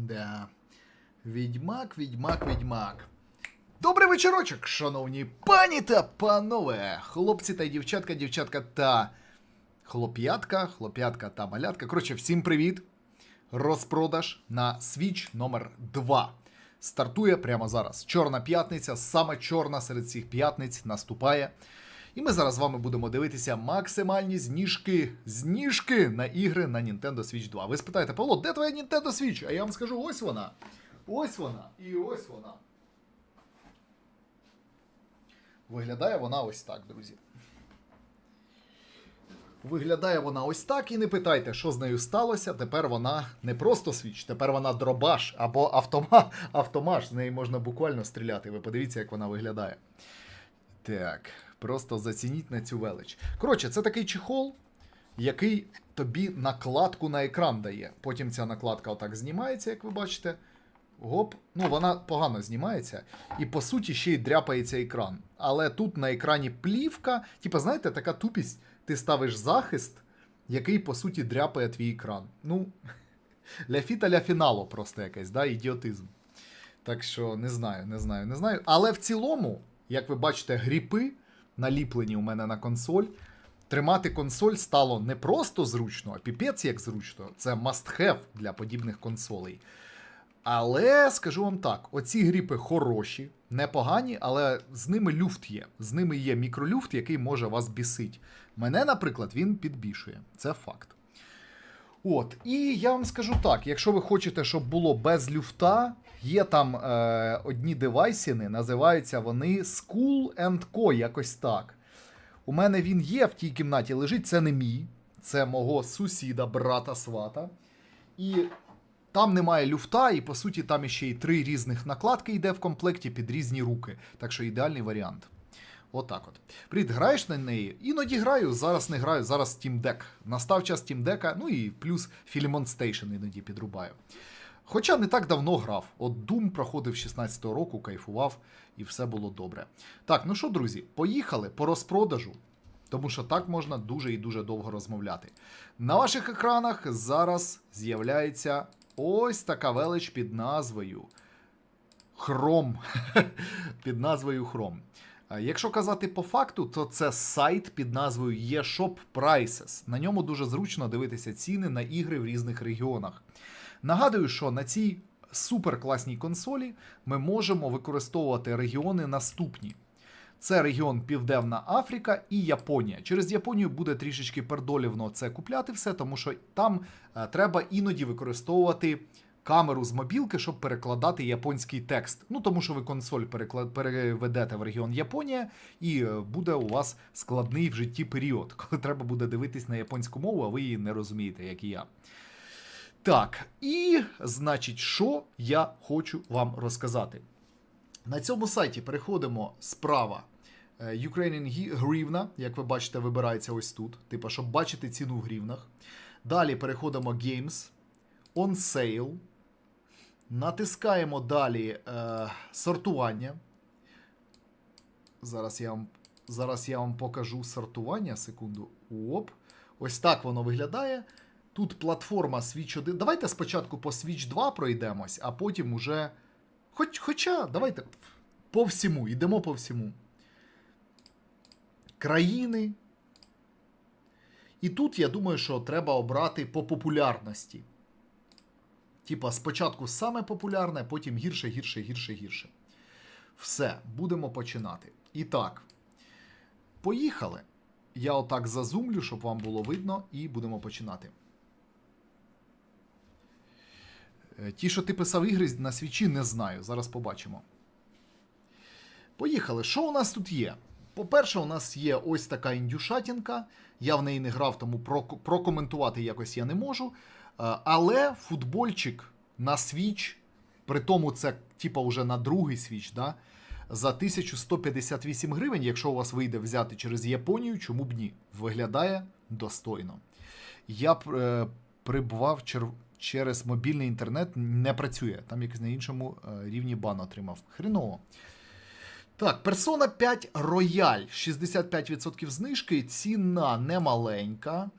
Да. Відьмак, відьмак, відьмак. Добрий вечорочок, шановні пані та панове, хлопці та дівчатка, дівчатка та хлоп'ятка, хлоп'ятка та малятка. Коротше, всім привіт. Розпродаж на Switch номер 2 стартує прямо зараз. Чорна п'ятниця, саме чорна серед всіх п'ятниць наступає. І ми зараз з вами будемо дивитися максимальні зніжки, зніжки на ігри на Nintendo Switch 2. Ви спитаєте, Павло, де твоя Nintendo Switch? А я вам скажу, ось вона. Ось вона і ось вона. Виглядає вона ось так, друзі. Виглядає вона ось так, і не питайте, що з нею сталося. Тепер вона не просто свіч, тепер вона дробаш або автома, автомаш. З неї можна буквально стріляти. Ви подивіться, як вона виглядає. Так, просто зацініть на цю велич. Коротше, це такий чехол, який тобі накладку на екран дає. Потім ця накладка отак знімається, як ви бачите. Гоп, ну вона погано знімається, і по суті ще й дряпається екран. Але тут на екрані плівка, типа, знаєте, така тупість, ти ставиш захист, який по суті дряпає твій екран. Ну, ля фіта ля фінало просто якесь, да, ідіотизм. Так що не знаю, не знаю, не знаю. Але в цілому, як ви бачите, гріпи наліплені у мене на консоль. Тримати консоль стало не просто зручно, а піпець як зручно. Це must have для подібних консолей. Але скажу вам так: оці гріпи хороші, непогані, але з ними люфт є. З ними є мікролюфт, який може вас бісить. Мене, наприклад, він підбішує. Це факт. От, і я вам скажу так: якщо ви хочете, щоб було без люфта, є там е, одні девайсіни, називаються вони School and Co. якось так. У мене він є в тій кімнаті, лежить, це не мій, це мого сусіда, брата свата. І там немає люфта, і по суті там іще й три різних накладки йде в комплекті під різні руки. Так що ідеальний варіант. Отак от. Привіт, граєш на неї? Іноді граю, зараз не граю, зараз Steam Deck. Настав час Steam Deck, ну і плюс Philemon Station іноді підрубаю. Хоча не так давно грав. От Doom проходив 16-го року, кайфував, і все було добре. Так, ну що, друзі, поїхали по розпродажу. Тому що так можна дуже і дуже довго розмовляти. На ваших екранах зараз з'являється ось така велич під назвою Chrome. під назвою Chrome. А Якщо казати по факту, то це сайт під назвою eShop Prices. На ньому дуже зручно дивитися ціни на ігри в різних регіонах. Нагадую, що на цій суперкласній консолі ми можемо використовувати регіони наступні. Це регіон Південна Африка і Японія. Через Японію буде трішечки пердолівно це купляти все, тому що там е, треба іноді використовувати камеру з мобілки, щоб перекладати японський текст. Ну тому що ви консоль переведете в регіон Японія, і е, буде у вас складний в житті період, коли треба буде дивитись на японську мову, а ви її не розумієте, як і я. Так, і значить, що я хочу вам розказати. На цьому сайті переходимо справа. Е, Ukrainian гривна, як ви бачите, вибирається ось тут. Типа, щоб бачити ціну в гривнах. Далі переходимо Games, On Sale. Натискаємо далі е, сортування. Зараз я вам, зараз я вам покажу сортування. Секунду. Оп. Ось так воно виглядає. Тут платформа Switch 1. Давайте спочатку по Switch 2 пройдемось, а потім уже. Хоч, хоча, давайте по всьому, йдемо по всьому. Країни. І тут я думаю, що треба обрати по популярності. Типа, спочатку саме популярне, потім гірше, гірше, гірше, гірше. Все, будемо починати. І так. Поїхали. Я отак зазумлю, щоб вам було видно, і будемо починати. Е, Ті, що ти писав ігри на свічі, не знаю. Зараз побачимо. Поїхали. Що у нас тут є? По-перше, у нас є ось така індюшатінка. Я в неї не грав, тому прокоментувати якось я не можу. Е, Але футбольчик на свіч, при тому це типа вже на другий свіч, да? за 1158 гривень, якщо у вас вийде взяти через Японію, чому б ні? Виглядає достойно. Я е, прибував чер- через мобільний інтернет, не працює. Там якось на іншому е, рівні бан отримав. Хреново. Так, Persona 5 Royal. 65% знижки. Ціна немаленька.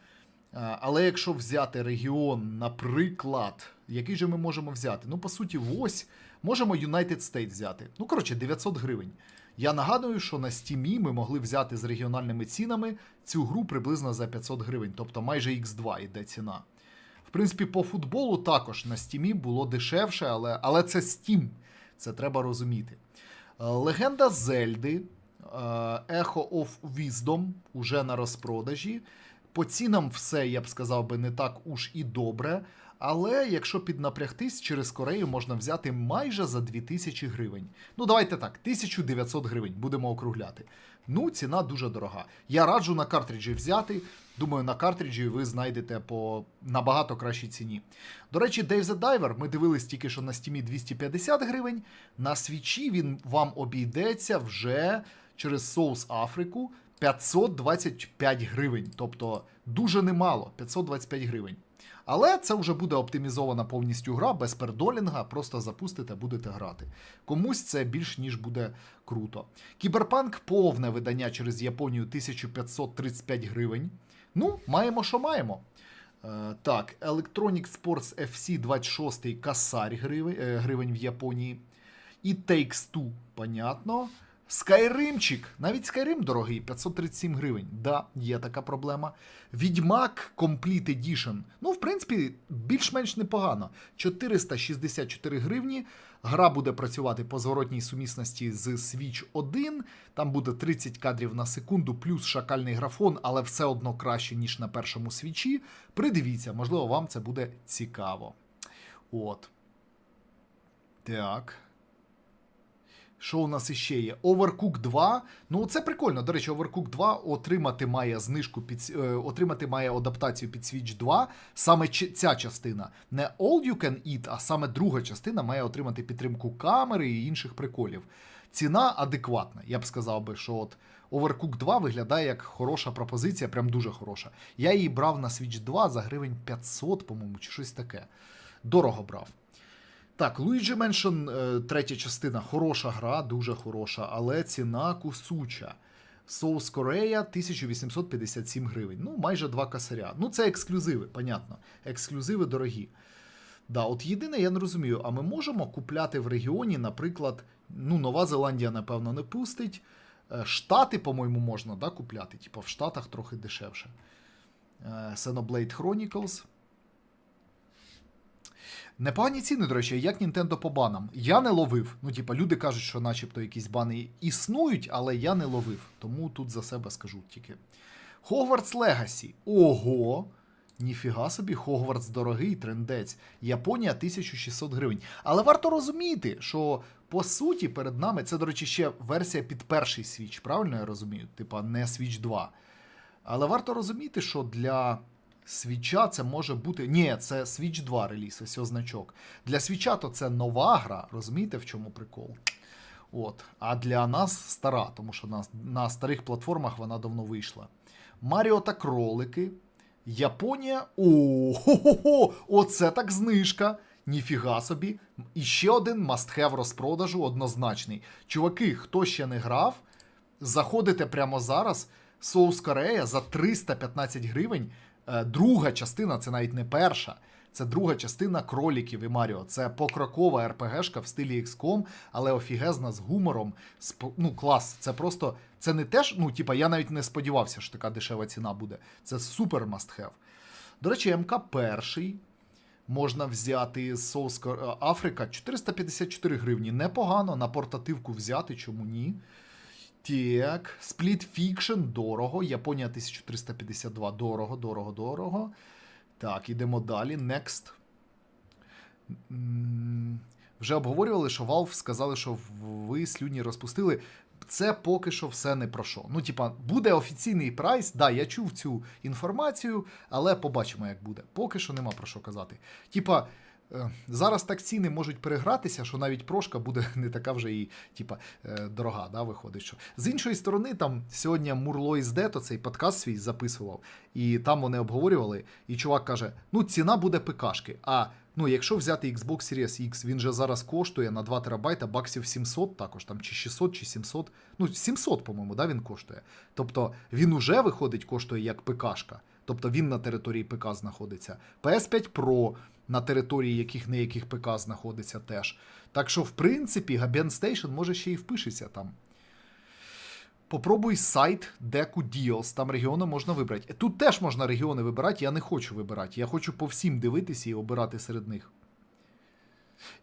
Але якщо взяти регіон, наприклад, який же ми можемо взяти? Ну, по суті, ось можемо United States взяти. Ну, коротше, 900 гривень. Я нагадую, що на стімі ми могли взяти з регіональними цінами цю гру приблизно за 500 гривень, тобто майже X2 йде ціна. В принципі, по футболу також на стімі було дешевше, але, але це Steam, це треба розуміти. Е, Легенда Зельди, Ехо of Wisdom уже на розпродажі. По цінам все, я б сказав би, не так уж і добре. Але якщо піднапрягтись, через Корею можна взяти майже за 2000 гривень. Ну, давайте так, 1900 гривень, будемо округляти. Ну, ціна дуже дорога. Я раджу на картриджі взяти. Думаю, на картриджі ви знайдете по набагато кращій ціні. До речі, Dave the Diver ми дивились тільки що на стімі 250 гривень. На свічі він вам обійдеться вже через соус Африку 525 гривень. Тобто дуже немало 525 гривень. Але це вже буде оптимізована повністю гра, без пердолінга, просто запустите, будете грати. Комусь це більш ніж буде круто. Кіберпанк повне видання через Японію 1535 гривень. Ну, маємо, що маємо. Е, так, Electronic Sports FC 26 касарь гривень, в Японії. І Takes Two, понятно. Скайримчик, навіть Скайрим дорогий, 537 гривень. Да, є така проблема. Відьмак Complete Edition. Ну, в принципі, більш-менш непогано. 464 гривні. Гра буде працювати по зворотній сумісності з Switch 1. Там буде 30 кадрів на секунду, плюс шакальний графон, але все одно краще, ніж на першому свічі. Придивіться, можливо, вам це буде цікаво. От. Так. Що у нас іще є? Overcook 2. Ну, це прикольно. До речі, Overcook 2 отримати має знижку під е, отримати має адаптацію під Switch 2. Саме ця частина. Не All You Can Eat, а саме друга частина має отримати підтримку камери і інших приколів. Ціна адекватна. Я б сказав би, що от Overcook 2 виглядає як хороша пропозиція, прям дуже хороша. Я її брав на Switch 2 за гривень 500, по-моєму, чи щось таке. Дорого брав. Так, Luigi Mansion, е, третя частина, хороша гра, дуже хороша, але ціна кусуча. Souls Korea 1857 гривень. Ну, майже два косаря. Ну, це ексклюзиви, понятно. Ексклюзиви дорогі. Да, от єдине, я не розумію, а ми можемо купляти в регіоні, наприклад, ну, Нова Зеландія, напевно, не пустить. Е, Штати, по-моєму, можна да, купляти. Типа в Штатах трохи дешевше. Е, Xenoblade Chronicles. Непогані ціни, до речі, як Nintendo по банам. Я не ловив. Ну, типа, люди кажуть, що начебто якісь бани існують, але я не ловив. Тому тут за себе скажу тільки. Hogwarts Legacy. Ого! Ніфіга собі, Хогвартс дорогий, трендець. Японія 1600 гривень. Але варто розуміти, що по суті перед нами це, до речі, ще версія під перший свіч, правильно я розумію? Типа не свіч 2. Але варто розуміти, що для свіча це може бути. Ні, це Switch 2 реліз, ось значок. Для свіча то це нова гра, розумієте, в чому прикол? От. А для нас стара, тому що на, на старих платформах вона давно вийшла. Маріо та кролики. Японія. О, хо-хо-хо! Оце так знижка. Ніфіга собі. І ще один must-have розпродажу однозначний. Чуваки, хто ще не грав, заходите прямо зараз. Соус Корея за 315 гривень. Е, Друга частина, це навіть не перша. Це друга частина кроліків і Маріо. Це покрокова РПГшка в стилі XCOM, але офігезна з гумором. Ну, клас. Це просто. Це не теж. Ну, типа, я навіть не сподівався, що така дешева ціна буде. Це супер have. До речі, МК перший можна взяти з е, Африка 454 гривні. Непогано на портативку взяти, чому ні. Так, Split Fiction дорого. Японія 1352 дорого, дорого, дорого. Так, ідемо далі. Next. Вже обговорювали, що Valve сказали, що ви слюні розпустили. Це поки що все не про що. Ну, типа, буде офіційний прайс. Да, я чув цю інформацію, але побачимо, як буде. Поки що нема про що казати. Типа, зараз так ціни можуть перегратися, що навіть прошка буде не така вже і, типа, е, дорога, да, виходить. Що. З іншої сторони, там сьогодні Мурло із Дето цей подкаст свій записував, і там вони обговорювали, і чувак каже: ну, ціна буде ПКшки. А ну, якщо взяти Xbox Series X, він же зараз коштує на 2 терабайта баксів 700, також там чи 600, чи 700. Ну, 700, по-моєму, да, він коштує. Тобто він уже виходить, коштує як ПКшка. Тобто він на території ПК знаходиться. PS5 Pro на території яких не яких ПК знаходиться теж. Так що, в принципі, Габен Station може ще і впишеться там. Попробуй сайт Deku Deals, там регіони можна вибрати. Тут теж можна регіони вибирати, я не хочу вибирати. Я хочу по всім дивитися і обирати серед них.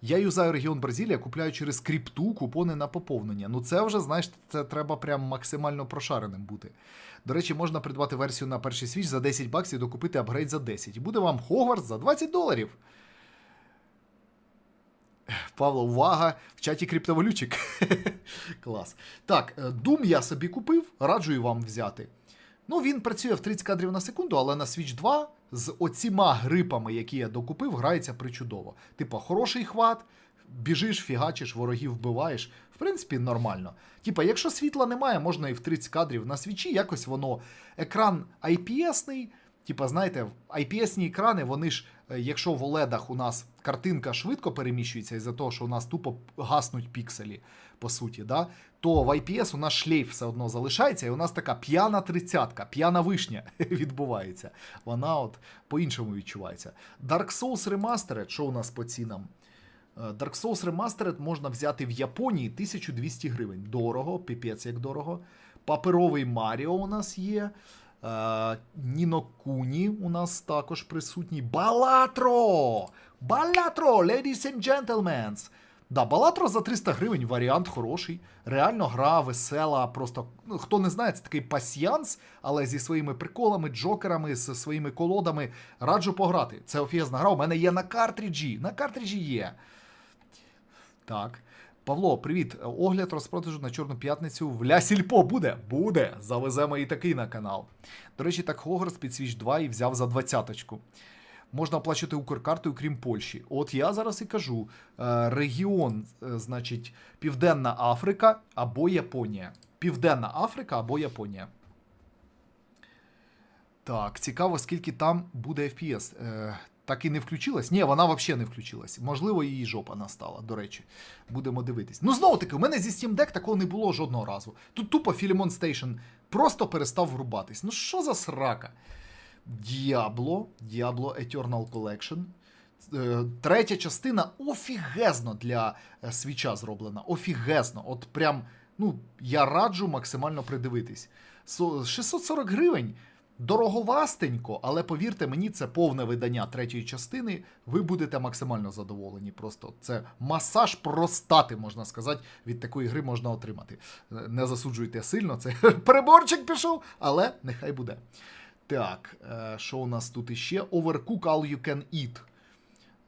Я юзаю регіон Бразилія, купляю через крипту купони на поповнення. Ну це вже, знаєш, це треба прям максимально прошареним бути. До речі, можна придбати версію на перший свіч за 10 баксів, докупити апгрейд за 10. І буде вам Хогвартс за 20 доларів. Павло, увага! В чаті криптовалючик. Клас. Так, е, Doom я собі купив, раджу і вам взяти. Ну, він працює в 30 кадрів на секунду, але на Switch 2 з оціма грипами, які я докупив, грається причудово. Типа, хороший хват, біжиш, фігачиш, ворогів вбиваєш. В принципі, нормально. Типа, якщо світла немає, можна і в 30 кадрів на свічі, якось воно. Екран IPS-ний. Типа, знаєте, IPS-ні екрани, вони ж, е, якщо в OLED у нас картинка швидко переміщується із-за того, що у нас тупо гаснуть пікселі, по суті, да, то в IPS у нас шлейф все одно залишається, і у нас така п'яна тридцятка, п'яна вишня відбувається. Вона от по-іншому відчувається. Dark Souls Remastered, що у нас по цінам? Е, Dark Souls Remastered можна взяти в Японії 1200 гривень. Дорого, піпець як дорого. Паперовий Маріо у нас є. Е, Ніно Куні у нас також присутній. Балатро! Балатро, ladies and gentlemen! Да, Балатро за 300 гривень варіант хороший. Реально гра весела. Просто ну, хто не знає, це такий пасьянс, але зі своїми приколами, джокерами, з своїми колодами. Раджу пограти. Це офігезна гра. У мене є на картриджі. На картриджі є. Так. Павло, привіт. Огляд розпродажу на Чорну п'ятницю в Ля Сільпо буде? Буде. Завеземо і такий на канал. До речі, так Хогвартс під Switch 2 і взяв за двадцяточку. Можна оплачувати Укркартою, крім Польщі. От я зараз і кажу: е, регіон, е, значить, Південна Африка або Японія. Південна Африка або Японія. Так, цікаво, скільки там буде FPS. Так і не включилась? Ні, вона взагалі не включилась. Можливо, її жопа настала, до речі. Будемо дивитись. Ну, знову таки, у мене зі Steam Deck такого не було жодного разу. Тут тупо Philemon Station просто перестав врубатись. Ну що за срака? Diablo, Diablo Eternal Collection. Е, Третя частина офігезно для е, свіча зроблена. Офігезно. От прям, ну, я раджу максимально придивитись. 640 гривень. Дороговастенько, але повірте мені, це повне видання третьої частини. Ви будете максимально задоволені. Просто це масаж простати, можна сказати, від такої гри можна отримати. Е, Не засуджуйте сильно, це переборчик пішов, але нехай буде. Так, е, що у нас тут іще? Overcook All You Can Eat.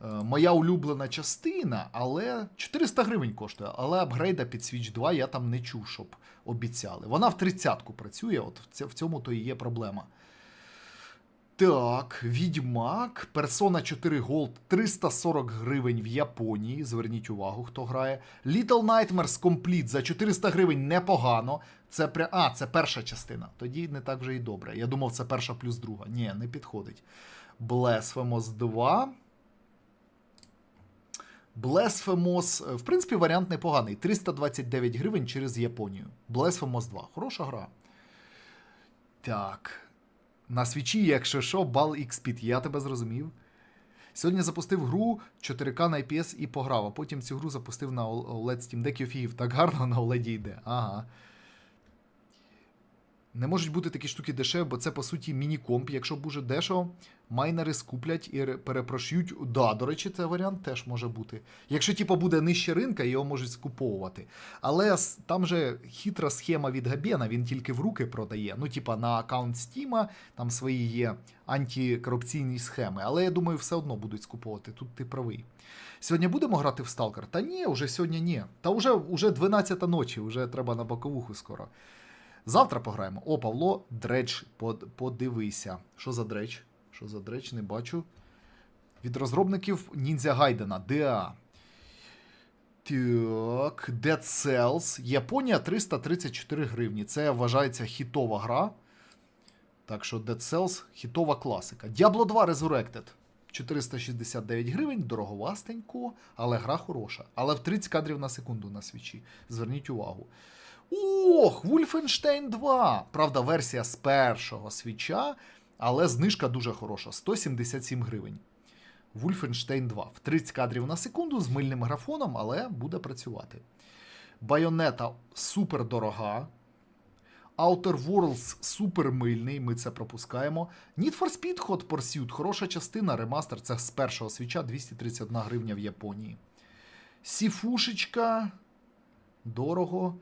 Е, Моя улюблена частина, але 400 гривень коштує. Але апгрейда під Switch 2 я там не чув, щоб обіцяли. Вона в 30-ку працює, от в цьому то і є проблема. Так, Відьмак, Persona 4 Gold 340 гривень в Японії. Зверніть увагу, хто грає. Little Nightmares Complete за 400 гривень непогано. Це пря... А, це перша частина. Тоді не так вже і добре. Я думав, це перша плюс друга. Ні, не підходить. Blasphemous 2. Blasphemous, в принципі, варіант непоганий. 329 гривень через Японію. Blasphemous 2. Хороша гра. Так. На свічі, якщо що, бал XPIT, Я тебе зрозумів. Сьогодні запустив гру 4К на IPS і пограв, а потім цю гру запустив на OLED Steam Deck і офігів. Так гарно на OLED йде. Ага. Не можуть бути такі штуки дешеві, бо це по суті міні-комп. Якщо буде дешево, майнери скуплять і перепрошують. Да, до речі, це варіант теж може бути. Якщо типу, буде нижче ринка, його можуть скуповувати. Але там же хитра схема від Габена, він тільки в руки продає. Ну, типа на аккаунт Steam, там свої є антикорупційні схеми. Але я думаю, все одно будуть скуповувати. Тут ти правий. Сьогодні будемо грати в Сталкер? Та ні, вже сьогодні ні. Та вже, вже 12 ночі, вже треба на боковуху скоро. Завтра пограємо. О, Павло, дреч, подивися. Що за дреч? Що за дреч? Не бачу. Від розробників Ніндзя Гайдена. ДА. Так, Dead Cells. Японія 334 гривні. Це вважається хітова гра. Так що Dead Cells хітова класика. Diablo 2 Resurrected. 469 гривень, дороговастенько, але гра хороша. Але в 30 кадрів на секунду на свічі. Зверніть увагу. Ох, Wolfenstein 2. Правда, версія з першого свіча, але знижка дуже хороша 177 гривень. Wolfenstein 2. В 30 кадрів на секунду з мильним графоном, але буде працювати. Байонета супер дорога. Outer Worlds супер мильний, ми це пропускаємо. Need for Speed Hot Pursuit, хороша частина, ремастер. Це з першого свіча 231 гривня в Японії. Сіфушечка. Дорого.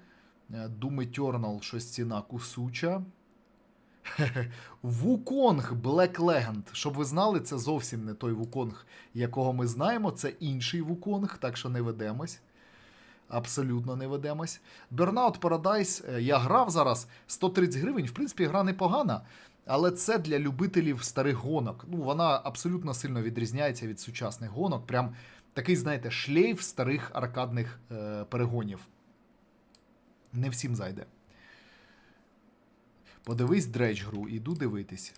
Е, Doom Eternal, щось ціна кусуча. Вуконг Black Legend. Щоб ви знали, це зовсім не той Вуконг, якого ми знаємо. Це інший Вуконг, так що не ведемось. Абсолютно не ведемось. Burnout Paradise. е, Я грав зараз 130 гривень. В принципі, гра непогана, але це для любителів старих гонок. Ну, вона абсолютно сильно відрізняється від сучасних гонок. Прям такий, знаєте, шлейф старих аркадних е, перегонів. Не всім зайде. Подивись дреч гру, іду дивитись.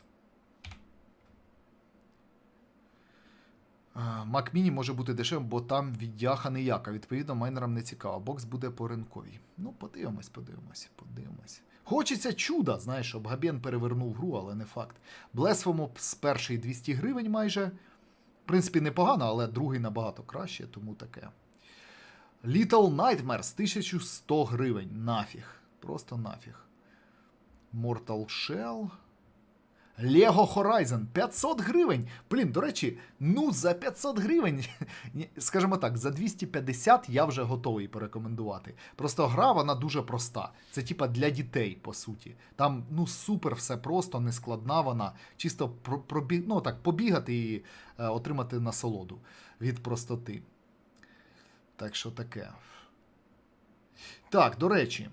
Mac Mini може бути дешевим, бо там віддяха ніяка. Відповідно, майнерам не цікаво. Бокс буде по ринковій. Ну, подивимось, подивимось, подивимось. Хочеться чуда, знаєш, щоб Габен перевернув гру, але не факт. Блесфому з перший 200 гривень майже. В принципі, непогано, але другий набагато краще, тому таке. Little Nightmares 1100 гривень. Нафіг. Просто нафіг. Mortal Shell. Lego Horizon 500 гривень. Блін, до речі, ну за 500 гривень, скажімо так, за 250 я вже готовий порекомендувати. Просто гра вона дуже проста. Це типа для дітей, по суті. Там ну супер все просто, нескладна вона. Чисто про, пробі... ну, так, побігати і е, отримати насолоду від простоти. Так що таке. Так, до речі.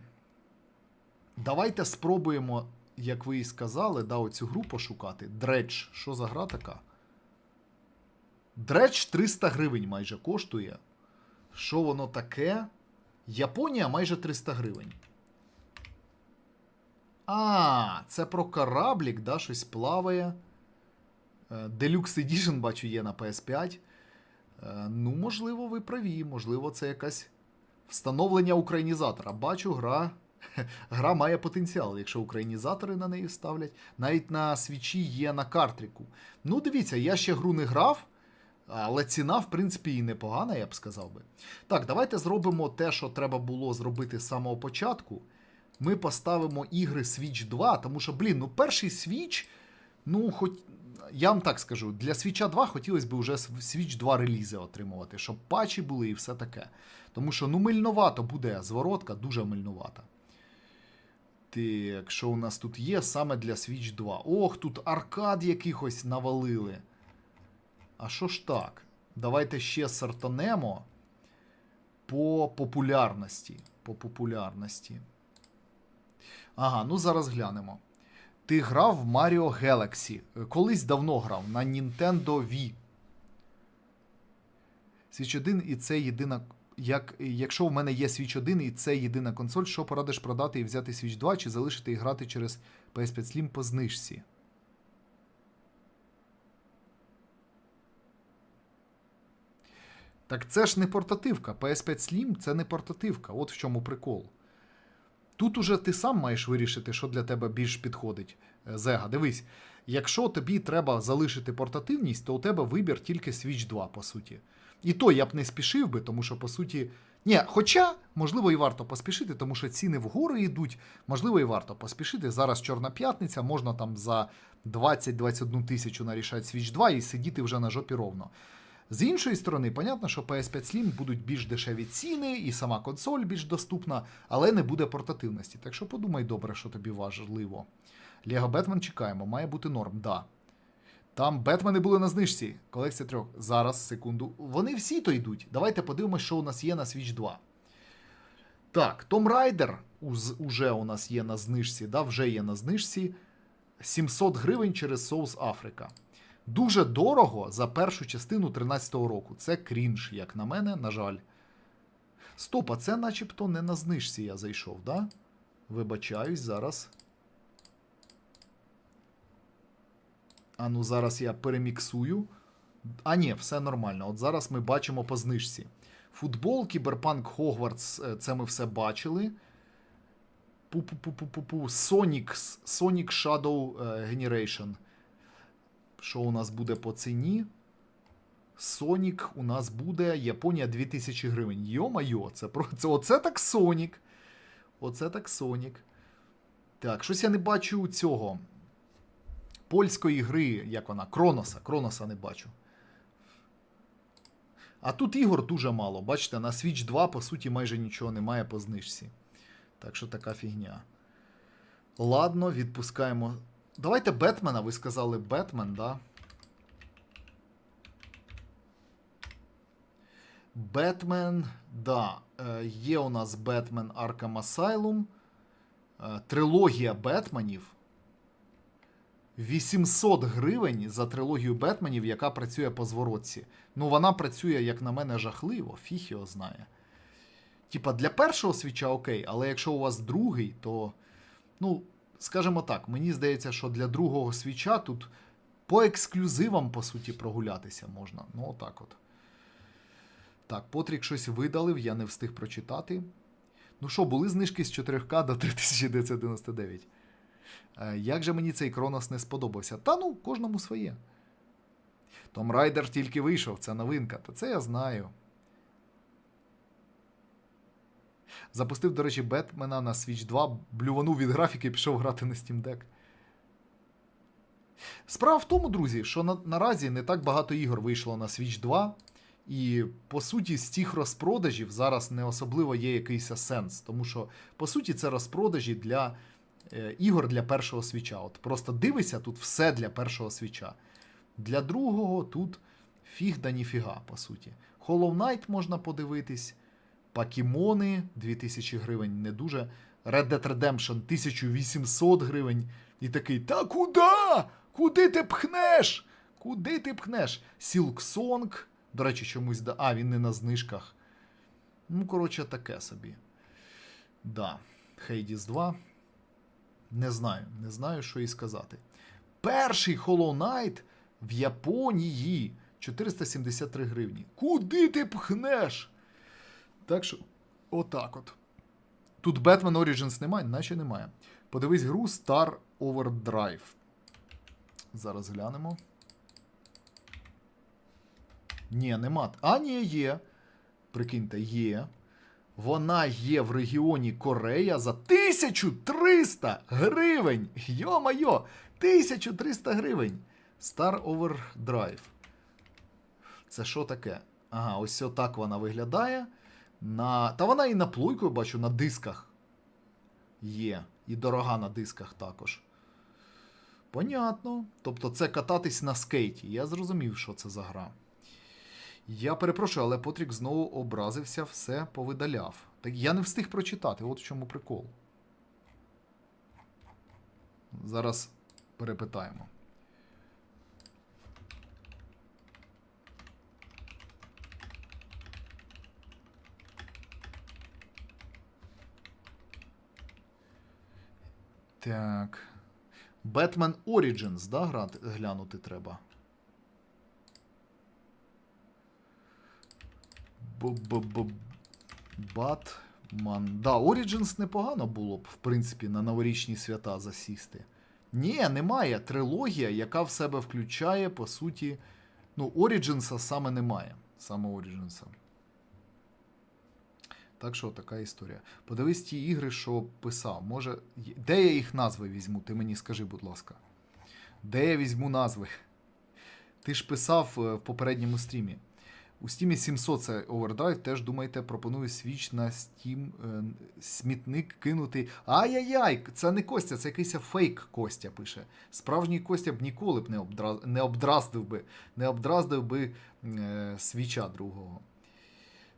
Давайте спробуємо, як ви і сказали, да, оцю гру пошукати. Дредж. Що за гра така? Дредж 300 гривень майже коштує. Що воно таке? Японія майже 300 гривень. А, це про кораблік, да, щось плаває. Е, Deluxe Edition, бачу, є на PS5. Е, Ну, можливо, ви праві. Можливо, це якась встановлення українізатора. Бачу, гра. Гра має потенціал, якщо українізатори на неї ставлять. Навіть на свічі є на картрику. Ну, дивіться, я ще гру не грав, але ціна, в принципі, і непогана, я б сказав би. Так, давайте зробимо те, що треба було зробити з самого початку. Ми поставимо ігри Switch 2, тому що, блін, ну перший Switch, ну, хоч. Я вам так скажу, для Switch 2 хотілося б вже Switch 2 релізи отримувати, щоб патчі були і все таке. Тому що ну мильновато буде зворотка, дуже мильновата. Так, що у нас тут є саме для Switch 2? Ох, тут аркад якихось навалили. А що ж так? Давайте ще сортанемо по популярності. По популярності. Ага, ну зараз глянемо. Ти грав в Mario Galaxy. Колись давно грав на Nintendo Wii. Switch 1 і це єдина. Як, якщо в мене є Switch 1 і це єдина консоль, що порадиш продати і взяти Switch 2 чи залишити і грати через PS5 Slim по знижці? Так це ж не портативка. PS5 Slim це не портативка. От в чому прикол. Тут уже ти сам маєш вирішити, що для тебе більш підходить. Е, Зега, дивись, якщо тобі треба залишити портативність, то у тебе вибір тільки Switch 2, по суті. І то я б не спішив би, тому що, по суті. Ні, хоча, можливо, і варто поспішити, тому що ціни вгору йдуть, можливо, і варто поспішити. Зараз Чорна п'ятниця, можна там за 20-21 тисячу нарішати Switch 2 і сидіти вже на жопі ровно. З іншої сторони, понятно, що PS5 Slim будуть більш дешеві ціни, і сама консоль більш доступна, але не буде портативності. Так що подумай добре, що тобі важливо. Лего Бетмен чекаємо, має бути норм, да. Там Бетмени були на знижці. Колекція трьох. Зараз, секунду. Вони всі то йдуть. Давайте подивимося, що у нас є на Switch 2. Так, Том Райдер уже у нас є на знижці, да, вже є на знижці. 700 гривень через South Africa. Дуже дорого за першу частину 13-го року. Це крінж, як на мене, на жаль. Стоп, а це начебто не на знижці я зайшов, да? Вибачаюсь, зараз. А ну зараз я переміксую. А ні, все нормально. От зараз ми бачимо по знижці. Футбол, Кіберпанк, Хогвартс, е, це ми все бачили. Пу-пу-пу-пу-пу-пу. Sonic, Sonic Shadow е, Generation. Що у нас буде по ціні? Сонік у нас буде Японія 2000 гривень. Йо-майо, це це оце так Сонік. Оце так Сонік. Так, щось я не бачу цього. Польської гри, як вона? Кроноса. Кроноса не бачу. А тут ігор дуже мало. Бачите, на Switch 2, по суті, майже нічого немає по знижці. Так що така фігня. Ладно, відпускаємо. Давайте Бетмена. Ви сказали Бетмен, да? Бетмен, да. Е, Є у нас Бетмен Arkham Asylum. Е, Трилогія Бетменів. 800 гривень за трилогію Бетменів, яка працює по зворотці. Ну, вона працює, як на мене, жахливо, його знає. Типа, для першого свіча окей, але якщо у вас другий, то. Ну, скажімо так, мені здається, що для другого свіча тут по ексклюзивам, по суті, прогулятися можна. Ну, отак от. Так, Потрік щось видалив, я не встиг прочитати. Ну що, були знижки з 4К до 3999. Е, Як же мені цей Кронос не сподобався? Та ну, кожному своє. Том Райдер тільки вийшов, це новинка. Та це я знаю. Запустив, до речі, Бетмена на Switch 2, блюванув від графіки і пішов грати на Steam Deck. Справа в тому, друзі, що на, наразі не так багато ігор вийшло на Switch 2. І по суті, з цих розпродажів зараз не особливо є якийсь сенс. Тому що, по суті, це розпродажі для е, ігор для першого свіча. От просто дивися, тут все для першого свіча. Для другого тут фіг да ніфіга, по суті. Hollow Knight можна подивитись. Покемони 2000 гривень не дуже. Red Dead Redemption 1800 гривень. І такий, та куди? Куди ти пхнеш? Куди ти пхнеш? Song. До речі, чомусь. да- А, він не на знижках. Ну, коротше, таке собі. Да. Hades 2. Не знаю, не знаю, що і сказати. Перший Hollow Knight в Японії 473 гривні. Куди ти пхнеш? Так що, отак от. Тут Batman Origins немає, наче немає. Подивись гру Star Overdrive. Зараз глянемо. Ні, нема. А, ні, є. Прикиньте, є. Вона є в регіоні Корея за 1300 гривень. Йо-майо! 1300 гривень. Star Overdrive. Це що таке? Ага, ось отак вона виглядає. На... Та вона і на плойку, я бачу, на дисках є. І дорога на дисках також. Понятно. Тобто це кататись на скейті. Я зрозумів, що це за гра. Я перепрошую, але Потрік знову образився, все повидаляв. Так я не встиг прочитати, от в чому прикол. Зараз перепитаємо. Так. Batman Origins, да, глянути треба. Батман. Да, Origins непогано було б, в принципі, на новорічні свята засісти. Ні, немає. Трилогія, яка в себе включає, по суті. Ну, Origins саме немає. Саме Origins. Так що така історія. Подивись ті ігри, що писав. Може. Де я їх назви візьму? Ти мені скажи, будь ласка. Де я візьму назви? Ти ж писав е, в попередньому стрімі. У стімі 700 це Overdrive, теж думаєте, пропоную свіч на Steam е, смітник кинути. Ай-яй-яй, це не Костя, це якийсь фейк Костя пише. Справжній Костя б ніколи б не, обдра... не обдраздив би, не обдраздив би е, свіча другого.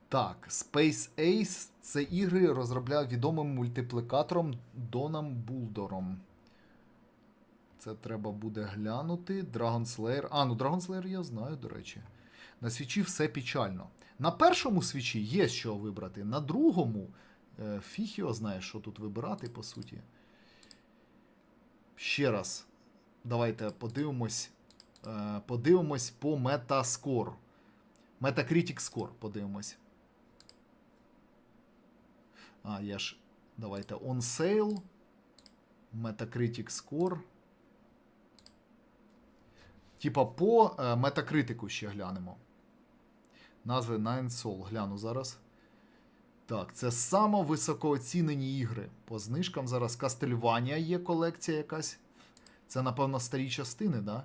Так, Space Ace це ігри розробляв відомим мультиплікатором Доном Булдором. Це треба буде глянути. Dragon Slayer. А, ну Dragon Slayer я знаю, до речі. На свічі все печально. На першому свічі є що вибрати, на другому е, фіг знає, що тут вибирати, по суті. Ще раз, давайте подивимось. Е, подивимось по Metascore. Metacritic Score подивимось. А, я ж. Давайте on sale. Metacritic Score. Типа по Metacritic ще глянемо. Назви Nine Soul. Гляну зараз. Так, це само високооцінені ігри. По знижкам зараз Кастельванія є колекція якась. Це, напевно, старі частини, да?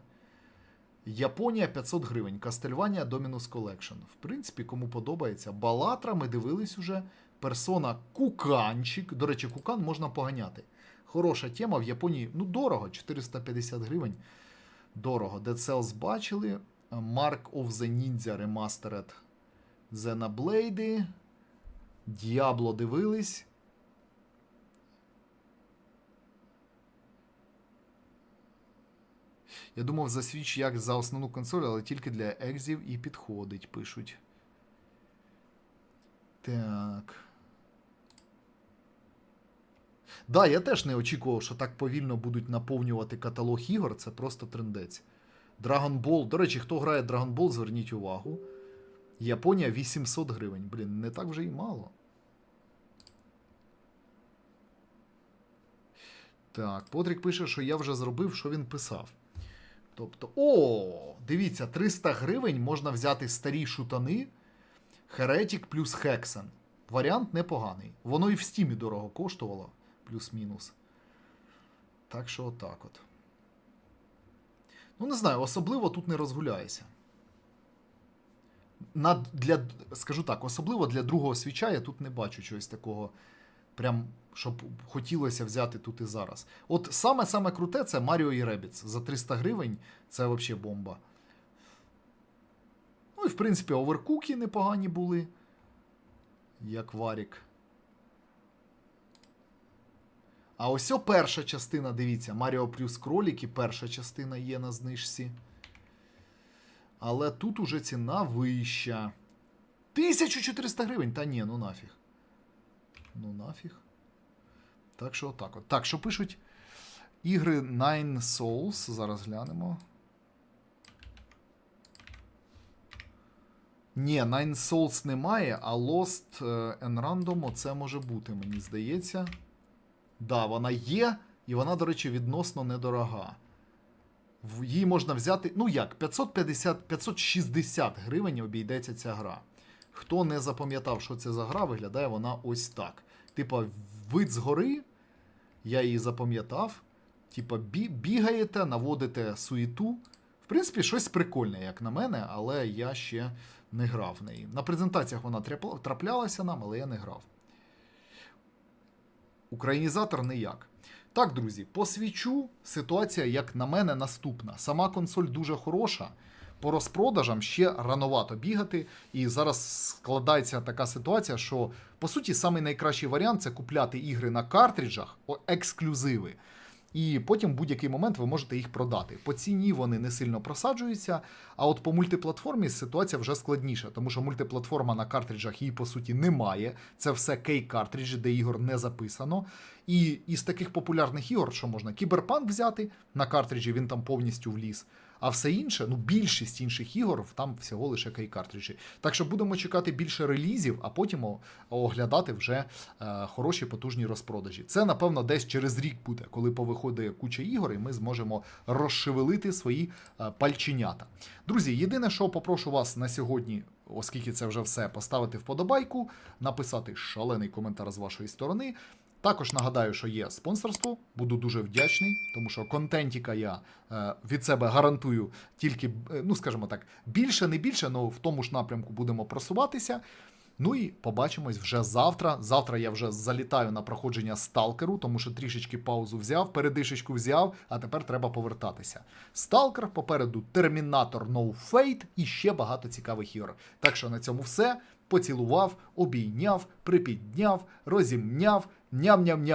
Японія 500 гривень. Кастельванія Dominus Collection. В принципі, кому подобається. Балатра ми дивились уже. Персона Куканчик. До речі, Кукан можна поганяти. Хороша тема в Японії. Ну, дорого, 450 гривень. Дорого. Dead Cells бачили. Mark of the Ninja Remastered. Xenoblade. Diablo дивились. Я думав за Switch як за основну консоль, але тільки для екзів і підходить, пишуть. Так. Да, я теж не очікував, що так повільно будуть наповнювати каталог ігор. Це просто трендець. Dragon Ball. До речі, хто грає Dragon Ball, зверніть увагу. Японія 800 гривень. Блін, не так вже й мало. Так, Потрік пише, що я вже зробив, що він писав. Тобто, о, дивіться, 300 гривень можна взяти старі шутани, Heretic плюс Hexen. Варіант непоганий. Воно і в стімі дорого коштувало, плюс-мінус. Так що отак от. Ну, не знаю, особливо тут не розгуляєшся. На, для, скажу так, особливо для другого свіча я тут не бачу чогось такого, прям, щоб хотілося взяти тут і зараз. От саме-саме круте це Mario і Rabbids. За 300 гривень це взагалі бомба. Ну і в принципі, оверкуки непогані були. Як варік. А ось о перша частина, дивіться, Маріо плюс кроліки, перша частина є на знижці. Але тут уже ціна вища. 1400 гривень. Та ні, ну нафіг. Ну нафіг. Так що отак от. Так, що пишуть? Ігри Nine Souls. Зараз глянемо. Ні, Nine Souls немає, а Lost е, and Random оце може бути, мені здається. Да, вона є, і вона, до речі, відносно недорога. Її можна взяти, ну як, 550, 560 гривень обійдеться ця гра. Хто не запам'ятав, що це за гра, виглядає вона ось так. Типа, вид згори, я її запам'ятав. Типа, бі- бігаєте, наводите суєту. В принципі, щось прикольне, як на мене, але я ще не грав в неї. На презентаціях вона траплялася нам, але я не грав. Українізатор ніяк. Так, друзі, по свічу ситуація, як на мене, наступна. Сама консоль дуже хороша. По розпродажам ще рановато бігати. І зараз складається така ситуація, що по суті самий найкращий варіант це купляти ігри на картриджах, ексклюзиви. І потім в будь-який момент ви можете їх продати. По ціні вони не сильно просаджуються. А от по мультиплатформі ситуація вже складніша, тому що мультиплатформа на картриджах її по суті немає. Це все кей-картриджі, де ігор не записано. І із таких популярних ігор, що можна кіберпанк взяти на картриджі, він там повністю вліз. А все інше, ну більшість інших ігор, там всього лише кей-картриджі. Так що будемо чекати більше релізів, а потім оглядати вже е, хороші потужні розпродажі. Це, напевно, десь через рік буде, коли повиходить куча ігор, і ми зможемо розшевелити свої е, пальченята. Друзі, єдине, що попрошу вас на сьогодні, оскільки це вже все, поставити вподобайку, написати шалений коментар з вашої сторони. Також нагадаю, що є спонсорство. Буду дуже вдячний, тому що контентіка я е, від себе гарантую тільки, е, ну скажімо так, більше, не більше, але в тому ж напрямку будемо просуватися. Ну і побачимось вже завтра. Завтра я вже залітаю на проходження сталкеру, тому що трішечки паузу взяв, передишечку взяв, а тепер треба повертатися. Сталкер, попереду Термінатор No Fate і ще багато цікавих ігор. Так що на цьому все. Поцілував, обійняв, припідняв, розімняв, ням-ням-ням.